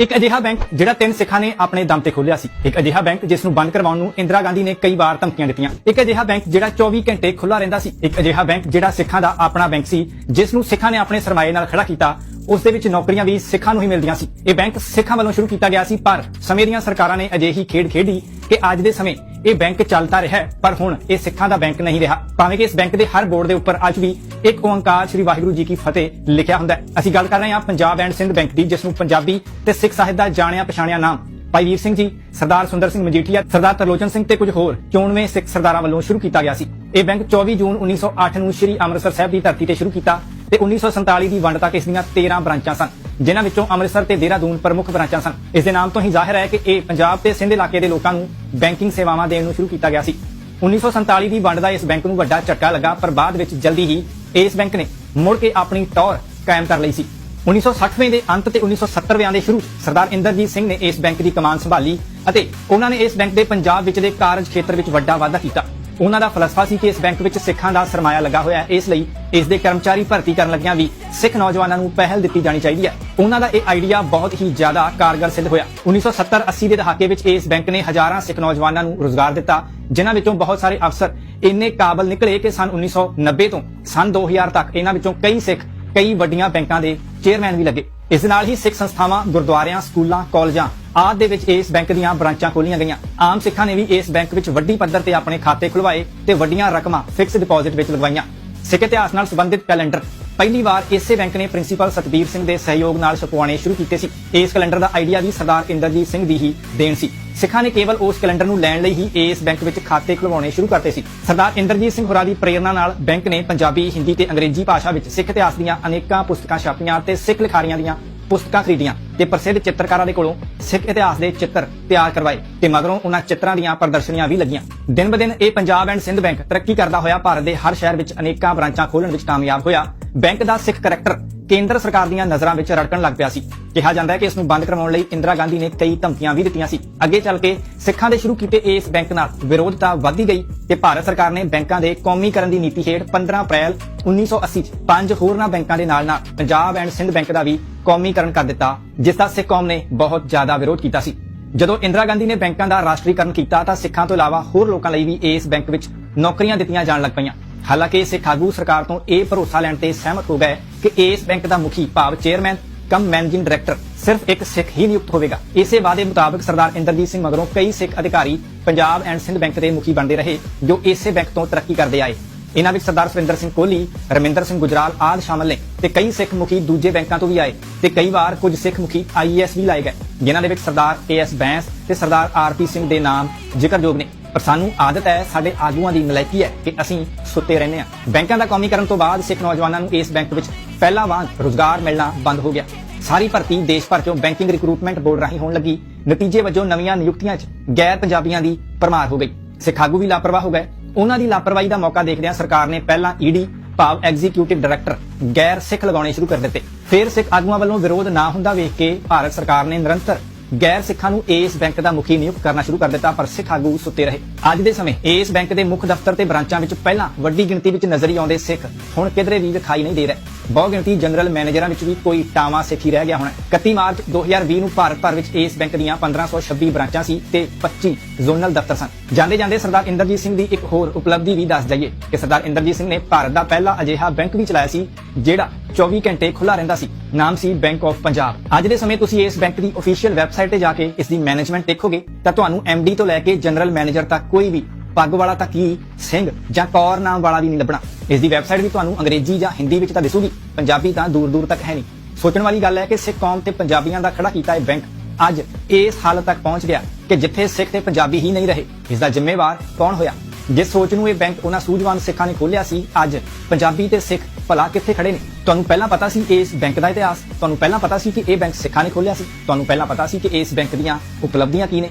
ਇੱਕ ਅਜਿਹਾ ਬੈਂਕ ਜਿਹੜਾ ਤਿੰਨ ਸਿੱਖਾਂ ਨੇ ਆਪਣੇ ਦਮ ਤੇ ਖੋਲਿਆ ਸੀ। ਇੱਕ ਅਜਿਹਾ ਬੈਂਕ ਜਿਸ ਨੂੰ ਬੰਦ ਕਰਵਾਉਣ ਨੂੰ ਇੰਦਰਾ ਗਾਂਧੀ ਨੇ ਕਈ ਵਾਰ ਧਮਕੀਆਂ ਦਿੱਤੀਆਂ। ਇੱਕ ਅਜਿਹਾ ਬੈਂਕ ਜਿਹੜਾ 24 ਘੰਟੇ ਖੁੱਲਾ ਰਹਿੰਦਾ ਸੀ। ਇੱਕ ਅਜਿਹਾ ਬੈਂਕ ਜਿਹੜਾ ਸਿੱਖਾਂ ਦਾ ਆਪਣਾ ਬੈਂਕ ਸੀ ਜਿਸ ਨੂੰ ਸਿੱਖਾਂ ਨੇ ਆਪਣੇ ਸਰਮਾਏ ਨਾਲ ਖੜਾ ਕੀਤਾ। ਉਸ ਦੇ ਵਿੱਚ ਨੌਕਰੀਆਂ ਵੀ ਸਿੱਖਾਂ ਨੂੰ ਹੀ ਮਿਲਦੀਆਂ ਸੀ। ਇਹ ਬੈਂਕ ਸਿੱਖਾਂ ਵੱਲੋਂ ਸ਼ੁਰੂ ਕੀਤਾ ਗਿਆ ਸੀ, ਪਰ ਸਮੇਂ ਦੀਆਂ ਸਰਕਾਰਾਂ ਨੇ ਅਜਿਹੀ ਖੇਡ ਖੇਡੀ ਕਿ ਅੱਜ ਦੇ ਸਮੇਂ ਇਹ ਬੈਂਕ ਚੱਲਦਾ ਰਿਹਾ ਪਰ ਹੁਣ ਇਹ ਸਿੱਖਾਂ ਦਾ ਬੈਂਕ ਨਹੀਂ ਰਿਹਾ। ਭਾਵੇਂ ਕਿ ਇਸ ਬੈਂਕ ਦੇ ਹਰ ਬੋਰਡ ਦੇ ਉੱਪਰ ਅੱਜ ਵੀ ਇੱਕ ਓੰਕਾਰ ਸ੍ਰੀ ਵਾਹਿਗੁਰੂ ਜੀ ਕੀ ਫਤਿਹ ਲਿਖਿਆ ਹੁੰਦਾ ਹੈ। ਅਸੀਂ ਗੱਲ ਕਰ ਰਹੇ ਹਾਂ ਪੰਜਾਬ ਐਂਡ ਸਿੰਧ ਬੈਂਕ ਦੀ, ਜਿਸ ਨੂੰ ਪੰਜਾਬੀ ਤੇ ਸਿੱਖ ਸਾਹਿਤ ਦਾ ਜਾਣਿਆ ਪਛਾਣਿਆ ਨਾਮ। ਭਾਈ ਵੀਰ ਸਿੰਘ ਜੀ, ਸਰਦਾਰ ਸੁੰਦਰ ਸਿੰਘ ਮਜੀਠੀਆ, ਸਰਦਾਰ ਤਰਲੋਚਨ ਸਿੰਘ ਤੇ ਕੁਝ ਹੋਰ ਚੋਣਵੇਂ ਸਿੱਖ ਸਰਦਾਰਾਂ ਵੱਲੋਂ ਸ਼ੁਰੂ ਕੀਤਾ ਗਿਆ ਸੀ। ਇਹ ਬੈਂਕ 24 ਜੂਨ 1908 ਨੂੰ ਸ੍ਰੀ ਅੰਮ੍ਰਿਤਸਰ ਸਾਹਿਬ ਦੀ ਧਰਤੀ ਤੇ ਸ਼ੁਰੂ ਕੀਤਾ ਤੇ 1947 ਦੀ ਵੰਡ ਤੱਕ ਇਸ ਦੀਆਂ 13 ਬ੍ਰਾਂਚਾਂ ਸਨ। ਜਿਨ੍ਹਾਂ ਵਿੱਚੋਂ ਅੰਮ੍ਰਿਤਸਰ ਤੇ ਦੇਹਰਾਦੂਨ ਪ੍ਰਮੁੱਖ ਬ੍ਰਾਂਚਾਂ ਸਨ। ਇਸ ਦੇ ਨਾਮ ਤੋਂ ਹੀ ਜ਼ਾਹਿਰ ਹੈ ਕਿ ਇਹ ਪੰਜਾਬ ਤੇ ਸਿੰਧ ਇਲਾਕੇ ਦੇ ਲੋਕਾਂ ਨੂੰ ਬੈਂਕਿੰਗ ਸੇਵਾਵਾਂ ਦੇਣ ਨੂੰ ਸ਼ੁਰੂ ਕੀਤਾ ਗਿਆ ਸੀ। 1947 ਦੀ ਵੰਡ ਦਾ ਇਸ ਬੈਂਕ ਨੂੰ ਵੱਡਾ ਝਟਕਾ ਲੱਗਾ, ਪਰ ਬਾਅਦ ਵਿੱਚ ਜਲਦੀ ਹੀ ਇਸ ਬੈਂਕ ਨੇ ਮੁੜ ਕੇ ਆਪਣੀ ਟੌਰ ਕਾਇਮ ਕਰ ਲਈ ਸੀ। 1960ਵੇਂ ਦੇ ਅੰਤ ਤੇ 1970ਵੇਂ ਦੇ ਸ਼ੁਰੂ ਸਰਦਾਰ ਇੰਦਰਜੀਤ ਸਿੰਘ ਨੇ ਇਸ ਬੈਂਕ ਦੀ ਕਮਾਨ ਸੰਭਾਲੀ ਅਤੇ ਉਹਨਾਂ ਨੇ ਇਸ ਬੈਂਕ ਦੇ ਪੰਜਾਬ ਵਿੱਚ ਦੇ ਕਾਰਜ ਖੇਤਰ ਵਿੱਚ ਵੱਡਾ ਵਾਧਾ ਕੀਤਾ। ਉਹਨਾਂ ਦਾ ਫਲਸਫਾ ਸੀ ਕਿ ਇਸ ਬੈਂਕ ਵਿੱਚ ਸਿੱਖਾਂ ਦਾ ਸਰਮਾਇਆ ਲੱਗਾ ਹੋਇਆ ਹੈ। ਇਸ ਲਈ ਇਸ ਦੇ ਕਰਮਚਾਰੀ ਭਰਤੀ ਕਰਨ ਲੱਗਿਆਂ ਵੀ ਸਿੱਖ ਨੌਜਵਾਨਾਂ ਨੂੰ ਪਹਿਲ ਦਿੱਤੀ ਜਾਣੀ ਚਾਹੀਦੀ ਹੈ। ਉਹਨਾਂ ਦਾ ਇਹ ਆਈਡੀਆ ਬਹੁਤ ਹੀ ਜ਼ਿਆਦਾ ਕਾਰਗਰ ਸਿੱਧ ਹੋਇਆ। 1970-80 ਦੇ ਦਹਾਕੇ ਵਿੱਚ ਇਸ ਬੈਂਕ ਨੇ ਹਜ਼ਾਰਾਂ ਸਿੱਖ ਨੌਜਵਾਨਾਂ ਨੂੰ ਰੋਜ਼ਗਾਰ ਦਿੱਤਾ, ਜਿਨ੍ਹਾਂ ਵਿੱਚੋਂ ਬਹੁਤ ਸਾਰੇ ਅਫਸਰ ਇੰਨੇ ਕਾਬਲ ਨਿਕਲੇ ਕਿ ਸਨ 1990 ਤੋਂ ਸਨ 2000 ਤੱਕ ਇਹਨਾਂ ਵਿੱਚੋਂ ਕਈ ਸਿੱਖ, ਕਈ ਵੱਡੀਆਂ ਬੈਂਕਾਂ ਦੇ ਚੇਅਰਮੈਨ ਵੀ ਲੱਗੇ। ਇਸ ਨਾਲ ਹੀ ਸਿੱਖ ਸੰਸਥਾਵਾਂ, ਗੁਰਦੁਆਰਿਆਂ, ਸਕੂਲਾਂ, ਕਾਲਜਾਂ ਆਦਿ ਦੇ ਵਿੱਚ ਇਸ ਬੈਂਕ ਦੀਆਂ ਬ੍ਰਾਂਚਾਂ ਖੋਲੀਆਂ ਗਈਆਂ। ਆਮ ਸਿੱਖਾਂ ਨੇ ਵੀ ਇਸ ਬੈਂਕ ਵਿੱਚ ਵੱਡੀ ਪੱਧਰ ਤੇ ਆਪਣੇ ਖਾਤੇ ਖੁਲਵਾਏ ਤੇ ਵੱਡੀਆਂ ਰਕਮਾਂ ਫਿਕਸ ਡਿਪਾਜ਼ਿਟ ਵਿੱਚ ਲਗਵਾਈਆਂ। ਸਿੱਖ ਇਤਿਹਾਸ ਨਾਲ ਸੰਬੰਧਿਤ ਕੈਲੰਡਰ। ਪਹਿਲੀ ਵਾਰ ਇਸੇ ਬੈਂਕ ਨੇ ਪ੍ਰਿੰਸੀਪਲ ਸਤਬੀਰ ਸਿੰਘ ਦੇ ਸਹਿਯੋਗ ਨਾਲ ਛਪਵਾਉਣੇ ਸ਼ੁਰੂ ਕੀਤੇ ਸੀ। ਇਸ ਕੈਲੰਡਰ ਦਾ ਆਈਡੀਆ ਵੀ ਸਰਦਾਰ ਇੰਦਰਜੀਤ ਸਿੰਘ ਦੀ ਹੀ ਦੇਣ ਸੀ। ਸਿੱਖਾਂ ਨੇ ਕੇਵਲ ਉਸ ਕੈਲੰਡਰ ਨੂੰ ਲੈਣ ਲਈ ਹੀ ਇਸ ਬੈਂਕ ਵਿੱਚ ਖਾਤੇ ਖੁਲਵਾਉਣੇ ਸ਼ੁਰੂ ਕਰਤੇ ਸੀ। ਸਰਦਾਰ ਇੰਦਰਜੀਤ ਸਿੰਘ ਹੋਰਾਂ ਦੀ ਪ੍ਰੇਰਣਾ ਨਾਲ ਬੈਂਕ ਨੇ ਪੰਜਾਬੀ, ਹਿੰਦੀ ਤੇ ਅੰਗਰੇਜ਼ੀ ਭਾਸ਼ਾ ਵਿੱਚ ਸਿੱਖ ਇਤਿਹਾਸ ਦੀਆਂ ਅਨੇਕਾਂ ਪੁਸਤਕਾਂ ਛਾਪੀਆਂ ਤੇ ਸਿੱਖ ਲਿਖਾਰੀਆਂ ਦੀਆਂ ਪੁਸਤਕਾਂ ਖਰੀਦੀਆਂ। ਤੇ ਪ੍ਰਸਿੱਧ ਚਿੱਤਰਕਾਰਾਂ ਦੇ ਕੋਲੋਂ ਸਿੱਖ ਇਤਿਹਾਸ ਦੇ ਚਿੱਤਰ ਤਿਆਰ ਕਰਵਾਏ ਤੇ ਮਗਰੋਂ ਉਹਨਾਂ ਚਿੱਤਰਾਂ ਦੀਆਂ ਪ੍ਰਦਰਸ਼ਨੀਆਂ ਵੀ ਲੱਗੀਆਂ। ਦਿਨ ਬਦਿਨ ਇਹ ਪੰਜਾਬ ਐਂਡ ਸਿੰਧ ਬੈਂਕ ਤਰੱਕੀ ਕਰਦਾ ਹੋਇਆ, ਭਾਰਤ ਦੇ ਹਰ ਸ਼ਹਿਰ ਵਿੱਚ ਅਨੇਕਾਂ ਬ੍ਰਾਂਚਾਂ ਖੋਲ੍ਹਣ ਵਿੱਚ ਕਾਮਯਾਬ ਹੋਇਆ। ਬੈਂਕ ਦਾ ਸਿੱਖ ਕਰੈਕਟਰ ਕੇਂਦਰ ਸਰਕਾਰ ਦੀਆਂ ਨਜ਼ਰਾਂ ਵਿੱਚ ਰੜਕਣ ਲੱਗ ਪਿਆ ਸੀ। ਕਿਹਾ ਜਾਂਦਾ ਹੈ ਕਿ ਇਸ ਨੂੰ ਬੰਦ ਕਰਵਾਉਣ ਲਈ ਇੰਦਰਾ ਗਾਂਧੀ ਨੇ ਕਈ ਧਮਕੀਆਂ ਵੀ ਦਿੱਤੀਆਂ ਸੀ। ਅੱਗੇ ਚੱਲ ਕੇ ਸਿੱਖਾਂ ਦੇ ਸ਼ੁਰੂ ਕੀਤੇ ਇਸ ਬੈਂਕ ਨਾਲ ਵਿਰੋਧਤਾ ਵਧਦੀ ਗਈ ਤੇ ਭਾਰਤ ਸਰਕਾਰ ਨੇ ਬੈਂਕਾਂ ਦੇ ਕੌਮੀਕਰਨ ਦੀ ਨੀਤੀ ਹੇਠ 15 ਅਪ੍ਰੈਲ 1980 ਚ ਪੰਜ ਹੋਰਨਾਂ ਬੈਂਕਾਂ ਦੇ ਨਾਲ ਨਾਲ ਪੰਜਾਬ ਐਂਡ ਸਿੰਧ ਬੈਂਕ ਦਾ ਵੀ ਕੌਮੀਕਰਨ ਕਰ ਦਿੱਤਾ, ਜਿਸ ਦਾ ਸਿੱਖ ਕੌਮ ਨੇ ਬਹੁਤ ਜ਼ਿਆਦਾ ਵਿਰੋਧ ਕੀਤਾ ਸੀ। ਜਦੋਂ ਇੰਦਰਾ ਗਾਂਧੀ ਨੇ ਬੈਂਕਾਂ ਦਾ ਰਾਸ਼ਟਰੀਕਰਨ ਕੀਤਾ ਤਾਂ ਸਿੱਖਾਂ ਤੋਂ ਇਲਾਵਾ ਹੋਰ ਲੋਕਾਂ ਲਈ ਵੀ ਇਸ ਬੈਂਕ ਵਿੱਚ ਨੌਕਰੀਆਂ ਦਿੱਤੀਆਂ ਜਾਣ ਲੱਗ ਪਈਆਂ। ਹਾਲਾਂਕਿ ਸਿੱਖ ਆਗੂ ਸਰਕਾਰ ਤੋਂ ਇਹ ਭਰੋਸਾ ਲੈਣ ਤੇ ਸਹਿਮਤ ਹੋ ਗਏ ਕਿ ਇਸ ਬੈਂਕ ਦਾ ਮੁਖੀ ਭਾਵ ਚੇਅਰਮੈਨ, ਕਮ ਮੈਨੇਜਿੰਗ ਡਾਇਰੈਕਟਰ ਸਿਰਫ ਇੱਕ ਸਿੱਖ ਹੀ ਨਿਯੁਕਤ ਹੋਵੇਗਾ। ਇਸੇ ਵਾਅਦੇ ਮੁਤਾਬਕ ਸਰਦਾਰ ਇੰਦਰਜੀਤ ਸਿੰਘ ਮਗਰੋਂ ਕਈ ਸਿੱਖ ਅਧਿਕਾਰੀ ਪੰਜਾਬ ਐਂਡ ਸਿੰਧ ਬੈਂਕ ਦੇ ਮੁਖੀ ਬਣਦੇ ਰਹੇ, ਜੋ ਇਸੇ ਬੈਂਕ ਤੋਂ ਤਰੱਕੀ ਕਰਦੇ ਆਏ। ਇਹਨਾਂ ਵਿੱਚ ਸਰਦਾਰ ਸੁਰਿੰਦਰ ਸਿੰਘ ਕੋਹਲੀ, ਰਮਿੰਦਰ ਸਿੰਘ ਗੁਜਰਾਲ ਆਦਿ ਸ਼ਾਮਲ ਨੇ ਤੇ ਕਈ ਸਿੱਖ ਮੁਖੀ ਦੂਜੇ ਬੈਂਕਾਂ ਤੋਂ ਵੀ ਆਏ ਤੇ ਕਈ ਵਾਰ ਕੁਝ ਸਿੱਖ ਮੁਖੀ ਆਈਐਸ ਵੀ ਲਾਏ ਗਏ, ਜਿਨ੍ਹਾਂ ਦੇ ਵਿੱਚ ਸਰਦਾਰ ਏਐਸ ਬੈਂਸ ਤੇ ਸਰਦਾਰ ਆਰਪੀ ਸਿੰਘ ਦੇ ਨਾਮ ਜ਼ਿਕਰਯੋਗ ਨੇ। ਪਰ ਸਾਨੂੰ ਆਦਤ ਹੈ, ਸਾਡੇ ਆਗੂਆਂ ਦੀ ਨਲਾਇਕੀ ਹੈ ਕਿ ਅਸੀਂ ਸੁੱਤੇ ਰਹਿੰਦੇ ਹਾਂ। ਬੈਂਕਾਂ ਦਾ ਕੌਮੀਕਰਨ ਤੋਂ ਬਾਅਦ ਸਿੱਖ ਨੌਜਵਾਨਾਂ ਨੂੰ ਇਸ ਬੈਂਕ ਵਿੱਚ ਪਹਿਲਾ ਵਾਂਗ ਰੋਜ਼ਗਾਰ ਮਿਲਣਾ ਬੰਦ ਹੋ ਗਿਆ। ਸਾਰੀ ਭਰਤੀ ਦੇਸ਼ ਭਰ ਚੋਂ ਬੈਂਕਿੰਗ ਰਿਕਰੂਟਮੈਂਟ ਬੋਰਡ ਰਾਹੀਂ ਹੋਣ ਲੱਗੀ। ਨਤੀਜੇ ਵਜੋਂ ਨਵੀਆਂ ਨਿਯੁਕਤੀਆਂ 'ਚ ਗੈਰ ਪੰਜਾਬੀਆਂ ਦੀ ਪਰਮਾਰ ਹੋ ਗਈ। ਸਿੱਖ ਆਗੂ ਵੀ ਲਾਪਰਵਾਹ ਹੋ ਗਏ। ਉਹਨਾਂ ਦੀ ਲਾਪਰਵਾਹੀ ਦਾ ਮੌਕਾ ਦੇਖਦਿਆਂ ਸਰਕਾਰ ਨੇ ਪਹਿਲਾਂ ਈਡੀ ਭਾਵ ਐਗਜ਼ੀਕਿਊਟਿਵ ਡਾਇਰੈਕਟਰ, ਗੈਰ ਸਿੱਖ ਲਗਾਉਣੇ ਸ਼ੁਰੂ ਕਰ ਦਿੱਤੇ। ਫਿਰ ਸਿੱਖ ਆਗੂਆਂ ਵੱਲੋਂ ਵਿਰੋਧ ਨਾ ਹੁੰਦਾ ਵੇਖ ਕੇ ਭਾਰਤ ਸਰਕਾਰ ਨੇ ਨਿਰੰਤਰ ਗੈਰ ਸਿੱਖਾਂ ਨੂੰ ਇਸ ਬੈਂਕ ਦਾ ਮੁਖੀ ਨਿਯੁਕਤ ਕਰਨਾ ਸ਼ੁਰੂ ਕਰ ਦਿੱਤਾ, ਪਰ ਸਿੱਖ ਆਗੂ ਸੁੱਤੇ ਰਹੇ। ਅੱਜ ਦੇ ਸਮੇਂ, ਇਸ ਬੈਂਕ ਦੇ ਮੁੱਖ ਦਫ਼ਤਰ ਤੇ ਬ੍ਰਾਂਚਾਂ ਵਿੱਚ ਪਹਿਲਾਂ ਵੱਡੀ ਗਿਣਤੀ ਵਿੱਚ ਨਜ਼ਰੀ ਆਉਂਦੇ ਸਿੱਖ ਹੁਣ ਕਿਧਰੇ ਵੀ ਵਿਖਾਈ ਨਹੀਂ ਦੇ ਰਹੇ। ਬਹੁ ਗਿਣਤੀ ਜਨਰਲ ਮੈਨੇਜਰਾਂ ਵਿੱਚ ਵੀ ਕੋਈ ਟਾਵਾ ਸਿੱਖੀ ਰਹਿ ਗਿਆ ਹੋਣਾ। 31 ਮਾਰਚ 2020 ਨੂੰ ਭਾਰਤ ਭਰ ਵਿੱਚ ਇਸ ਬੈਂਕ ਦੀਆਂ 1526 ਬ੍ਰਾਂਚਾਂ ਸੀ ਤੇ 25 ਜ਼ੋਨਲ ਦਫ਼ਤਰ ਸਨ। ਜਾਂਦੇ ਜਾਂਦੇ ਸਰਦਾਰ ਇੰਦਰਜੀਤ ਸਿੰਘ ਦੀ ਇੱਕ ਹੋਰ ਉਪਲਬਧੀ ਵੀ ਦੱਸ ਜਾਈਏ ਕਿ ਸਰਦਾਰ ਇੰਦਰਜੀਤ ਸਿੰਘ ਨੇ ਭਾਰਤ ਦਾ ਪਹਿਲਾ ਅਜਿਹਾ ਬੈਂਕ ਵੀ ਚਲਾਇਆ ਸੀ, ਜਿਹੜਾ 24 ਘੰਟੇ ਖੁੱਲਾ ਰਹਿੰਦਾ ਸੀ। ਨਾਮ ਸੀ ਬੈਂਕ ਆਫ ਪੰਜਾਬ ਅੱਜ ਦੇ ਸਮੇਂ ਤੁਸੀਂ ਇਸ ਬੈਂਕ ਦੀ ਅਫੀਸ਼ੀਅਲ ਵੈਬਸਾਈਟ ਤੇ ਜਾ ਕੇ ਇਸ ਦੀ ਮੈਨੇਜਮੈਂਟ ਦੇਖੋਗੇ, ਤਾਂ ਤੁਹਾਨੂੰ ਐਮਡੀ ਤੋਂ ਲੈ ਕੇ ਜਨਰਲ ਮੈਨੇਜਰ ਤੱਕ ਕੋਈ ਵੀ ਪੱਗ ਵਾਲਾ ਤਾਂ ਕੀ, ਸਿੰਘ ਜਾਂ ਕੌਰ ਨਾਮ ਵਾਲਾ ਵੀ ਨਹੀਂ ਲੱਭਣਾ। ਇਸ ਦੀ ਵੈਬਸਾਈਟ ਵੀ ਤੁਹਾਨੂੰ ਅੰਗਰੇਜ਼ੀ ਜਾਂ ਹਿੰਦੀ ਵਿੱਚ ਤਾਂ ਦਿਸੂਗੀ, ਪੰਜਾਬੀ ਤਾਂ ਦੂਰ ਦੂਰ ਤੱਕ ਹੈ ਨਹੀਂ। ਸੋਚਣ ਵਾਲੀ ਗੱਲ ਹੈ ਕਿ ਸਿੱਖ ਕੌਮ ਤੇ ਪੰਜਾਬੀਆਂ ਦਾ ਖੜਾ ਕੀਤਾ ਇਹ ਬੈਂਕ ਅੱਜ ਇਸ ਹਾਲਤ ਤੱਕ ਪਹੁੰਚ ਗਿਆ ਕਿ ਜਿੱਥੇ ਸਿੱਖ ਤੇ ਪੰਜਾਬੀ ਹੀ ਨਹੀਂ ਰਹੇ। ਇਸ ਦਾ ਜ਼ਿੰਮੇਵਾਰ ਕੌਣ ਹੋਇਆ? ਜਿਸ ਸੋਚ ਨੂੰ ਇਹ ਬੈਂਕ ਉਹਨਾਂ ਸੂਝਵਾਨ ਸਿੱਖਾਂ ਨੇ ਖੋਲਿਆ ਸੀ, ਅੱਜ ਪੰਜਾਬੀ ਤੇ ਸਿੱਖ ਭਲਾ ਕਿੱਥੇ ਖੜੇ ਨੇ? ਤੁਹਾਨੂੰ ਪਹਿਲਾਂ ਪਤਾ ਸੀ ਇਸ ਬੈਂਕ ਦਾ ਇਤਿਹਾਸ? ਤੁਹਾਨੂੰ ਪਹਿਲਾਂ ਪਤਾ ਸੀ ਕਿ ਇਹ ਬੈਂਕ ਸਿੱਖਾਂ ਨੇ ਖੋਲਿਆ ਸੀ? ਤੁਹਾਨੂੰ ਪਹਿਲਾਂ ਪਤਾ ਸੀ ਕਿ ਇਸ ਬੈਂਕ ਦੀਆਂ ਉਪਲਬਧੀਆਂ ਕੀ ਨੇ?